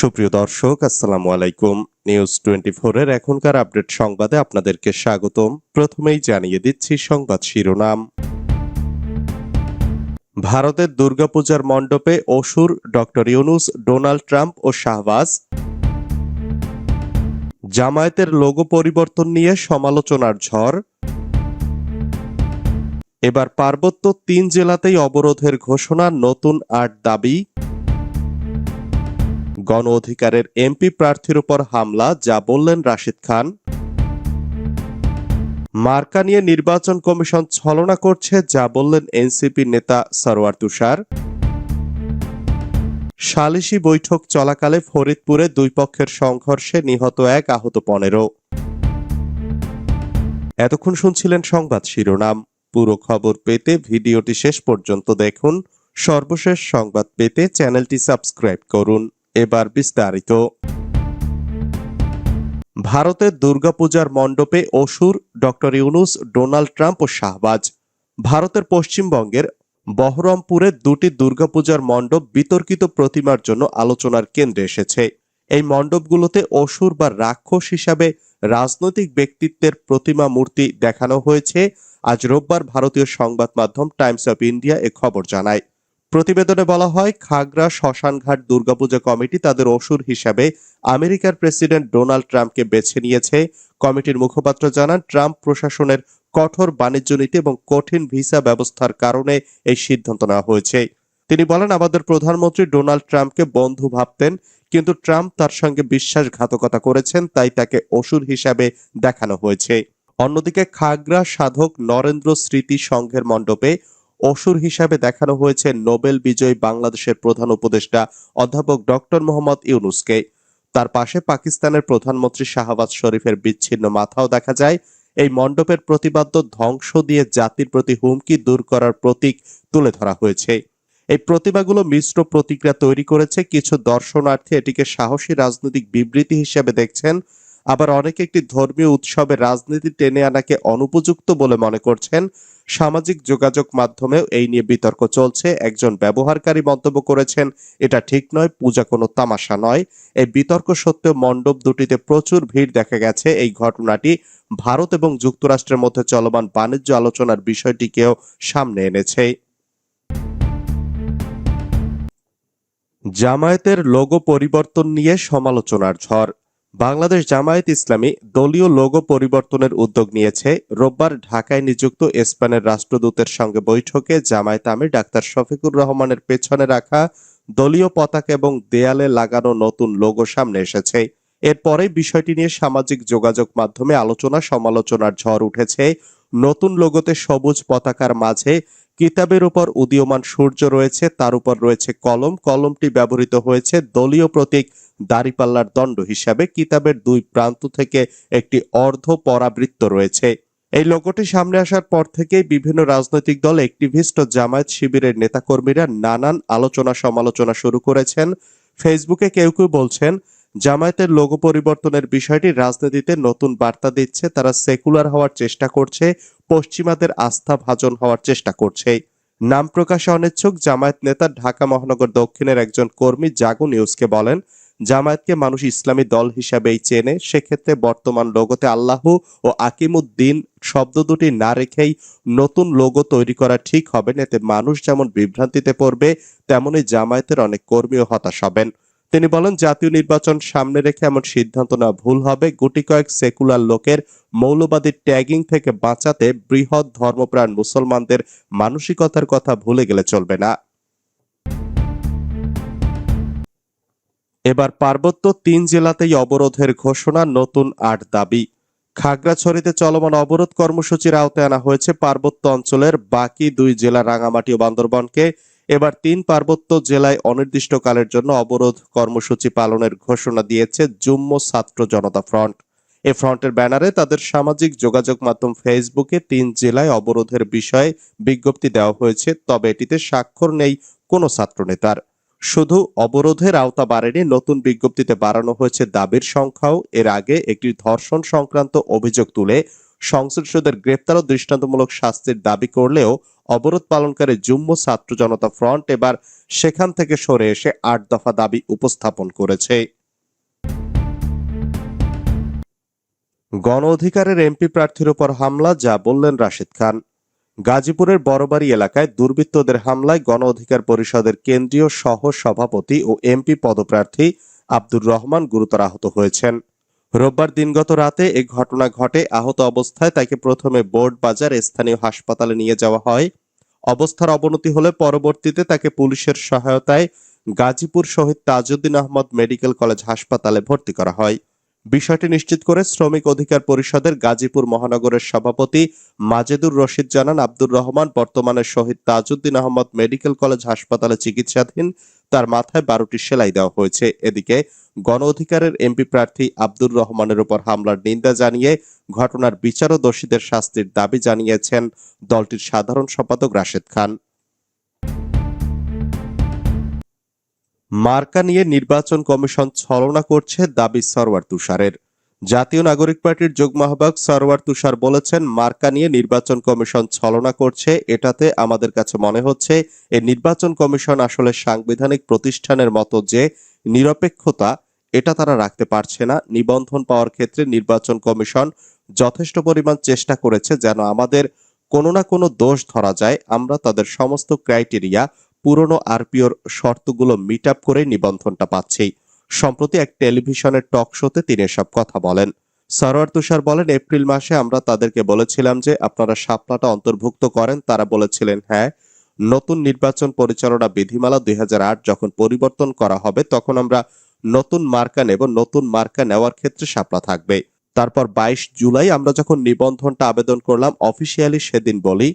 সুপ্রিয় দর্শক, আসসালামু আলাইকুম। নিউজ টোয়েন্টি এর এখনকার আপডেট সংবাদে আপনাদেরকে স্বাগতম। প্রথমেই জানিয়ে দিচ্ছি সংবাদ শিরোনাম। ভারতের দুর্গাপূজার মণ্ডপে অসুর ডক্টর ইউনুস, ডোনাল্ড ট্রাম্প ও শাহবাজ। জামায়াতের লোগো পরিবর্তন নিয়ে সমালোচনার ঝড়। এবার পার্বত্য তিন জেলাতেই অবরোধের ঘোষণা, নতুন আট দাবি। গণ অধিকারের এমপি প্রার্থীর উপর হামলা, যা বললেন রাশিদ খান। মার্কা নিয়ে নির্বাচন কমিশন ছলনা করছে, যা বললেন এনসিপি নেতা সরওয়ার তুষার। সালিশি বৈঠক চলাকালে ফরিদপুরে দুই পক্ষের সংঘর্ষে নিহত এক আহত পনেরো। এতক্ষণ শুনছিলেন সংবাদ শিরোনাম। পুরো খবর পেতে ভিডিওটি শেষ পর্যন্ত দেখুন। সর্বশেষ সংবাদ পেতে চ্যানেলটি সাবস্ক্রাইব করুন। এবার বিস্তারিত। ভারতের দুর্গাপূজার মণ্ডপে অসুর ডক্টর ইউনুস, ডোনাল্ড ট্রাম্প ও শাহবাজ। ভারতের পশ্চিমবঙ্গের বহরমপুরে দুটি দুর্গাপূজার মণ্ডপ বিতর্কিত প্রতিমার জন্য আলোচনার কেন্দ্রে এসেছে। এই মণ্ডপগুলোতে অসুর বা রাক্ষস হিসাবে রাজনৈতিক ব্যক্তিত্বের প্রতিমা মূর্তি দেখানো হয়েছে। আজ রোববার ভারতীয় সংবাদ মাধ্যম টাইমস অফ ইন্ডিয়া এ খবর জানায়। প্রতিবেদনে বলা হয়, খাগড়া শ্মশানঘাট দুর্গাপূজা কমিটি তাদের অসুর হিসাবে আমেরিকার প্রেসিডেন্ট ডোনাল্ড ট্রাম্পকে বেছে নিয়েছে। কমিটির মুখপাত্র জানান, ট্রাম্প প্রশাসনের কঠোর বাণিজ্য নীতি এবং কঠিন ভিসা ব্যবস্থার কারণে এই সিদ্ধান্ত নেওয়া হয়েছে। তিনি বলেন, আমাদের প্রধানমন্ত্রী ডোনাল্ড ট্রাম্পকে বন্ধু ভাবতেন, কিন্তু ট্রাম্প তার সঙ্গে বিশ্বাসঘাতকতা করেছেন, তাই তাকে অসুর হিসাবে দেখানো হয়েছে। অন্যদিকে, খাগড়া সাধক নরেন্দ্র স্মৃতি সংঘের মণ্ডপে অসুর হিসাবে দেখানো হয়েছে নোবেল বিজয়ী বাংলাদেশের প্রধান উপদেষ্টা অধ্যাপক ডক্টর মোহাম্মদ ইউনুসকে। তার পাশে পাকিস্তানের প্রধানমন্ত্রী শাহবাজ শরীফের বিচ্ছিন্ন মাথাও দেখা যায়। এই মণ্ডপের প্রতিবাদ্য ধ্বংস দিয়ে জাতির প্রতি হুমকি দূর করার প্রতীক তুলে ধরা হয়েছে। এই প্রতিমাগুলো মিশ্র প্রতিক্রিয়া তৈরি করেছে। কিছু দর্শনার্থী এটিকে সাহসী রাজনৈতিক বিবৃতি হিসেবে দেখছেন। আবার অনেকে একটি ধর্মীয় উৎসবে রাজনীতি টেনে আনাকে অনুপযুক্ত বলে মনে করছেন। সামাজিক যোগাযোগ মাধ্যমেও এই নিয়ে বিতর্ক চলছে। একজন ব্যবহারকারী মন্তব্য করেছেন, এটা ঠিক নয়, পূজা কোনো তামাশা নয়। এই বিতর্ক সত্ত্বেও মণ্ডপ দুটিতে প্রচুর ভিড় দেখা গেছে। এই ঘটনাটি ভারত এবং যুক্তরাষ্ট্রের মধ্যে চলমান বাণিজ্য আলোচনার বিষয়টিকেও সামনে এনেছে। জামায়াতের লোগো পরিবর্তন নিয়ে সমালোচনার ঝড়। বাংলাদেশ জামায়াত ইসলামী দলীয় লোগো পরিবর্তনের উদ্যোগ নিয়েছে। রোববার ঢাকায় নিযুক্ত স্পেনের রাষ্ট্রদূতের সঙ্গে বৈঠকে জামায়াত আমির ডাক্তার শফিকুর রহমানের পেছনে রাখা দলীয় পতাকা এবং দেয়ালে লাগানো নতুন লোগো সামনে এসেছে। এরপরে বিষয়টি নিয়ে সামাজিক যোগাযোগ মাধ্যমে আলোচনা সমালোচনার ঝড় উঠেছে। নতুন লোগোতে সবুজ পতাকার মাঝে কিতাবের উপর উদীয়মান সূর্য রয়েছে, তার উপর রয়েছে কলম। কলমটি ব্যবহৃত হয়েছে দলীয় প্রতীক দাড়িপাল্লার দণ্ড হিসাবে। কিতাবের দুই প্রান্ত থেকে একটি অর্ধ পরাবৃত্ত রয়েছে। এই লোগোটি সামনে আসার পর থেকেই বিভিন্ন রাজনৈতিক দল, একটিভিস্ট ও জামায়াত শিবিরের নেতাকর্মীরা নানান আলোচনা সমালোচনা শুরু করেছেন। ফেসবুকে কেউ কেউ বলছেন, জামায়াতের লোগো পরিবর্তনের বিষয়টি রাজনীতিতে নতুন বার্তা দিচ্ছে, তারা সেকুলার হওয়ার চেষ্টা করছে পশ্চিমাদের আস্থা ভাজন হওয়ার চেষ্টা করছে। নাম প্রকাশে অনিচ্ছুক জামায়াত নেতা ঢাকা মহানগর দক্ষিণের একজন কর্মী জাগো নিউজকে বলেন, জামায়াতকে মানুষ ইসলামী দল হিসাবেই চেনে, সেক্ষেত্রে বর্তমান লোগোতে আল্লাহ ও আকিমুদ্দিন শব্দ দুটি না রেখেই নতুন লোগো তৈরি করা ঠিক হবে না এতে মানুষ যেমন বিভ্রান্তিতে পড়বে তেমনই জামায়াতের অনেক কর্মীও হতাশ হবেন। তিনি বলেন, জাতীয় নির্বাচন সামনে রেখে এমন সিদ্ধান্ত নেওয়া ভুল হবে। গুটি কয়েক সেকুলার লোকের মৌলবাদী ট্যাগিং থেকে বাঁচাতে বৃহৎ ধর্মপ্রাণ মুসলমানদের মানসিকতার কথা ভুলে গেলে চলবে না। এবার পার্বত্য তিন জেলাতেই অবরোধের ঘোষণা, নতুন আট দাবি। খাগড়াছড়িতে চলমান অবরোধ কর্মসূচির আওতায় আনা হয়েছে পার্বত্য অঞ্চলের বাকি দুই জেলা রাঙামাটি ও বান্দরবনকে। এবার তিন পার্বত্য জেলায় অনির্দিষ্টকালের জন্য অবরোধ কর্মসূচি পালনের ঘোষণা দিয়েছে যুম্ম ছাত্র জনতা ফ্রন্ট। এ ফ্রন্টের ব্যানারে তাদের সামাজিক যোগাযোগ মাধ্যম ফেসবুকে তিন জেলায় অবরোধের বিষয়ে বিজ্ঞপ্তি দেওয়া হয়েছে, তবে এটিতে স্বাক্ষর নেই কোনো ছাত্রনেতার। শুধু অবরোধের আওতা বাড়েনি, নতুন বিজ্ঞপ্তিতে বাড়ানো হয়েছে দাবির সংখ্যাও। এর আগে একটি ধর্ষণ সংক্রান্ত অভিযোগ তুলে সংশ্লিষ্টদের গ্রেপ্তার ও দৃষ্টান্তমূলক শাস্তির দাবি করলেও অবরোধ পালনকারী যুম্ম ছাত্র জনতা ফ্রন্ট এবার সেখান থেকে সরে এসে আট দফা দাবি উপস্থাপন করেছে। গণ অধিকারের এমপি প্রার্থীর উপর হামলা, যা বললেন রাশিদ খান। গাজীপুরের বড়বাড়ি এলাকায় দুর্বৃত্তদের হামলায় গণ অধিকার পরিষদের কেন্দ্রীয় সহ সভাপতি ও এমপি পদপ্রার্থী আব্দুর রহমান গুরুতর আহত হয়েছেন। রোববার দিনগত রাতে এ ঘটনা ঘটে। আহত অবস্থায় তাকে প্রথমে বোর্ড বাজার, স্থানীয় হাসপাতালে নিয়ে যাওয়া হয়। অবস্থার অবনতি হলে পরবর্তীতে তাকে পুলিশের সহায়তায় গাজীপুর শহীদ তাজউদ্দিন আহমদ মেডিকেল কলেজ হাসপাতালে ভর্তি করা হয়। বিষয়টি নিশ্চিত করে শ্রমিক অধিকার পরিষদের গাজীপুর মহানগরের সভাপতি মাজেদুর রশিদ জানান, আব্দুর রহমান বর্তমানে শহীদ তাজউদ্দিন আহমদ মেডিকেল কলেজ হাসপাতালে চিকিৎসাধীন। তার মাথায় বারোটি সেলাই দেওয়া হয়েছে। এদিকে গণ অধিকারের এমপি প্রার্থী আব্দুর রহমানের উপর হামলার নিন্দা জানিয়ে ঘটনার বিচার ও দোষীদের শাস্তির দাবি জানিয়েছেন দলটির সাধারণ সম্পাদক রাশেদ খান। মার্কা নিয়ে নির্বাচন কমিশন ছলনা করছে দাবি সরওয়ার তুষারের। জাতীয় নাগরিক পার্টির যুগ্ম আহ্বায়ক সরওয়ার তুষার বলেছেন, মার্কা নিয়ে নির্বাচন কমিশন ছলনা করছে। এটাতে আমাদের কাছে মনে হচ্ছে, এই নির্বাচন কমিশন আসলে সাংবিধানিক প্রতিষ্ঠানের মতো যে নিরপেক্ষতা, এটা তারা রাখতে পারছে না। নিবন্ধন পাওয়ার ক্ষেত্রে নির্বাচন কমিশন যথেষ্ট পরিমাণ চেষ্টা করেছে যেন আমাদের কোনো না কোনো দোষ ধরা যায়। আমরা তাদের সমস্ত ক্রাইটেরিয়া পুরনো আরপিওর শর্তগুলো মিট আপ করে নিবন্ধনটা পাচ্ছি। সম্প্রতি এক টেলিভিশনের টক শোতে তিনি এসব কথা বলেন। সরোয়ার তুষার বলেন, এপ্রিল মাসে আমরা তাদেরকে বলেছিলাম যে, আপনারা শাপলাটা অন্তর্ভুক্ত করেন, তারা বলেছিলেন হ্যাঁ নতুন নির্বাচন পরিচালনা বিধিমালা দুই হাজার আট যখন পরিবর্তন করা হবে, তখন আমরা নতুন মার্কা নেব, নতুন মার্কা নেওয়ার ক্ষেত্রে শাপলা থাকবে। তারপর বাইশ জুলাই আমরা যখন নিবন্ধনটা আবেদন করলাম, অফিসিয়ালি সেদিন বলি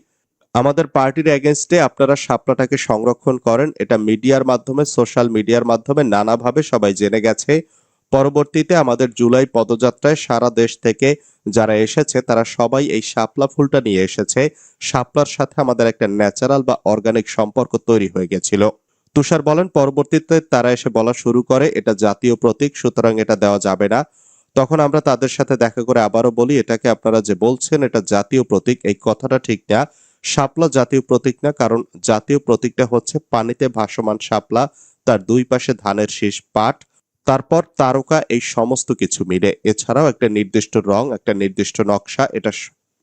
আমাদের পার্টির এগেনস্টে আপনারা শাপলাটাকে সংরক্ষণ করেন। এটা মিডিয়ার মাধ্যমে সোশ্যাল মিডিয়ার মাধ্যমে নানাভাবে সবাই জেনে গেছে। পরবর্তীতে আমাদের জুলাই পদযাত্রায় সারা দেশ থেকে যারা এসেছে, তারা সবাই এই শাপলা ফুলটা নিয়ে এসেছে। শাপলার সাথে আমাদের একটা ন্যাচারাল বা অর্গানিক সম্পর্ক তৈরি হয়ে গেছিল। তুষার বলেন, পরবর্তীতে তারা এসে বলা শুরু করে, এটা জাতীয় প্রতীক, সুতরাং এটা দেওয়া যাবে না। তখন আমরা তাদের সাথে দেখা করে আবারও বলি, এটাকে আপনারা যে বলছেন, এটা জাতীয় প্রতীক, এই কথাটা ঠিক না। শাপলা জাতীয় প্রতীক না, কারণ জাতীয় প্রতীকটা হচ্ছে পানিতে ভাসমান শাপলা, তার দুই পাশে ধানের শীষ পাট, তারপর তারকা, এই সমস্ত কিছু মিলে। এছাড়াও একটা নির্দিষ্ট রং, একটা নির্দিষ্ট নকশা, এটা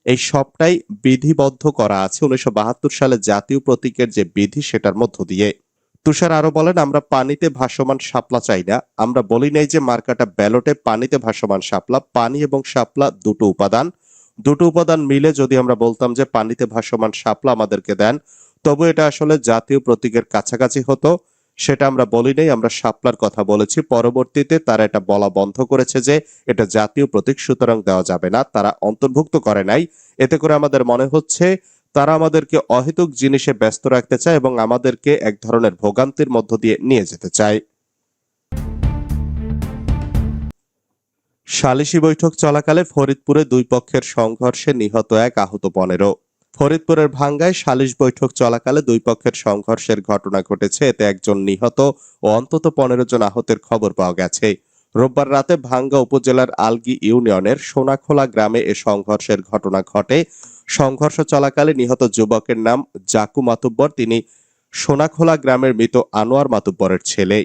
এই সবটাই বিধিবদ্ধ করা আছে উনিশশো বাহাত্তর সালে জাতীয় প্রতীকের যে বিধি, সেটার মধ্য দিয়ে। তুষার আরও বলেন, আমরা পানিতে ভাসমান শাপলা চাই না। আমরা বলি নাই যে মার্কাটা ব্যালটে পানিতে ভাসমান শাপলা, পানি এবং শাপলা দুটো উপাদান। দুটো উপাদান মিলে যদি আমরা বলতাম যে পানিতে ভাসমান শাপলা আমাদেরকে দেন, তবু এটা আসলে জাতীয় প্রতীকের কাছাকাছি হতো। সেটা আমরা বলি নাই আমরা শাপলার কথা বলেছি। পরবর্তীতে তারা এটা বলা বন্ধ করেছে যে এটা জাতীয় প্রতীক, সুতরাং দেওয়া যাবে না, তারা অন্তর্ভুক্ত করে নাই। এতে করে আমাদের মনে হচ্ছে তারা আমাদেরকে অহেতুক জিনিসে ব্যস্ত রাখতে চায় এবং আমাদেরকে এক ধরনের ভোগান্তির মধ্য দিয়ে নিয়ে যেতে চায়। সালিশি বৈঠক চলাকালে ফরিদপুরে দুই পক্ষের সংঘর্ষে নিহত এক আহত পনেরো। ফরিদপুরের ভাঙ্গায় সালিশ বৈঠক চলাকালে দুই পক্ষের সংঘর্ষের ঘটনা ঘটেছে, এতে একজন নিহত ও অন্তত পনেরো জন আহতের খবর পাওয়া গেছে। রোববার রাতে ভাঙ্গা উপজেলার আলগি ইউনিয়নের সোনাখোলা গ্রামে এ সংঘর্ষের ঘটনা ঘটে। সংঘর্ষ চলাকালে নিহত যুবকের নাম জাকু মাতুব্বর, তিনি সোনাখোলা গ্রামের মৃত আনোয়ার মাতুব্বরের ছেলে।